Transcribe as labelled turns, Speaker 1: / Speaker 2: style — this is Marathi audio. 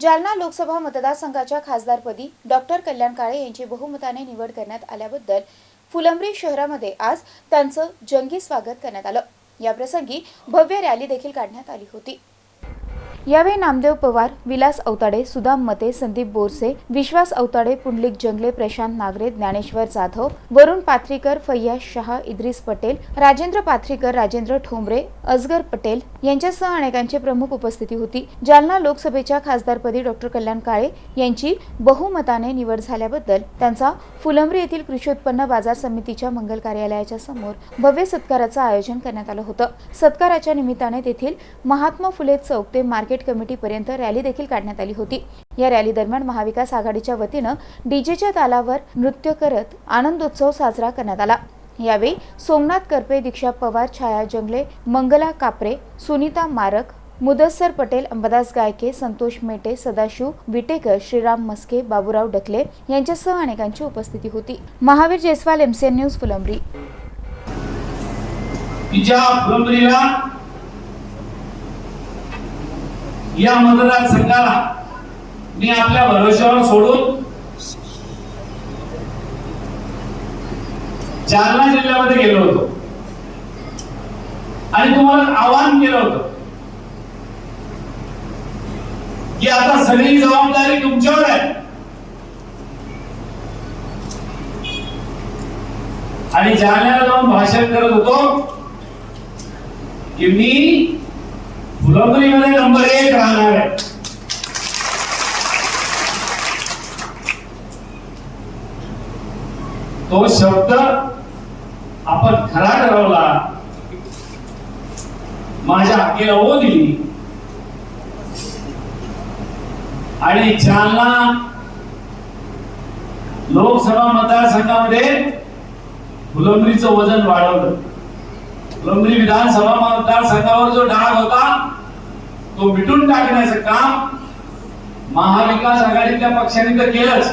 Speaker 1: जालना लोकसभा मतदारसंघाच्या खासदारपदी डॉक्टर कल्याण काळे यांची बहुमताने निवड करण्यात आल्याबद्दल फुलंब्री शहरामध्ये आज त्यांचं जंगी स्वागत करण्यात आलं. याप्रसंगी भव्य रॅली देखील काढण्यात आली होती. यावेळी नामदेव पवार विलास अवताडे सुदाम मते संदीप बोरसे विश्वास अवताडे पुंडलिक जंगले प्रशांत नागरे ज्ञानेश्वर जाधव वरुण पाथरीकर फैयाज शहा इद्रिस पटेल राजेंद्र पाथरीकर राजेंद्र ठोंबरे अजगर पटेल यांच्यासह अनेकांची प्रमुख उपस्थिती होती. जालना लोकसभेच्या खासदारपदी डॉक्टर कल्याण काळे यांची बहुमताने निवड झाल्याबद्दल त्यांचा फुलंब्री येथील कृषी उत्पन्न बाजार समितीच्या मंगल कार्यालयाच्या समोर भव्य सत्काराचं आयोजन करण्यात आलं होतं. सत्काराच्या निमित्ताने तेथील महात्मा फुले चौक ते मार्केट कमिटीपर्यंत रॅली देखील काढण्यात आली होती. या रॅली दरम्यान महाविकास आघाडीच्या वतीनं डीजेच्या तालावर नृत्य करत आनंदोत्सव साजरा करण्यात आला. यावेळी सोमनाथ करपे दीक्षा पवार छाया जंगले मंगला कापरे सुनीता मारक मुदस्सर पटेल अंबादास गायके संतोष मेटे सदाशिव विटेकर श्रीराम मस्के बाबूराव डकले यांच्यासह अनेकांची उपस्थिती होती. Mahavir Jaiswal MCN news Phulambri.
Speaker 2: या मतदारसंघाला मी आपल्या भरोश्यावर सोडून जालना जिल्ह्यामध्ये गेलो होतो. आणि तुम्हाला आवाहन केलं होतं की आता सगळी जबाबदारी तुमच्यावर आहे. आणि जालन्याला जाऊन भाषण करत होतो की मी मध्ये नंबर एक राहणार आहे. तो शब्द आपण खरा ठरवला. माझ्या हक्कीला ओ दिली. आणि जालना लोकसभा मतदारसंघामध्ये फुलंबरीचं वजन वाढवलं. फुलंबरी विधानसभा मतदारसंघावर जो डाग होता तो मिटून टाकण्याचं काम महाविकास आघाडीतल्या पक्षाने तर केलंच.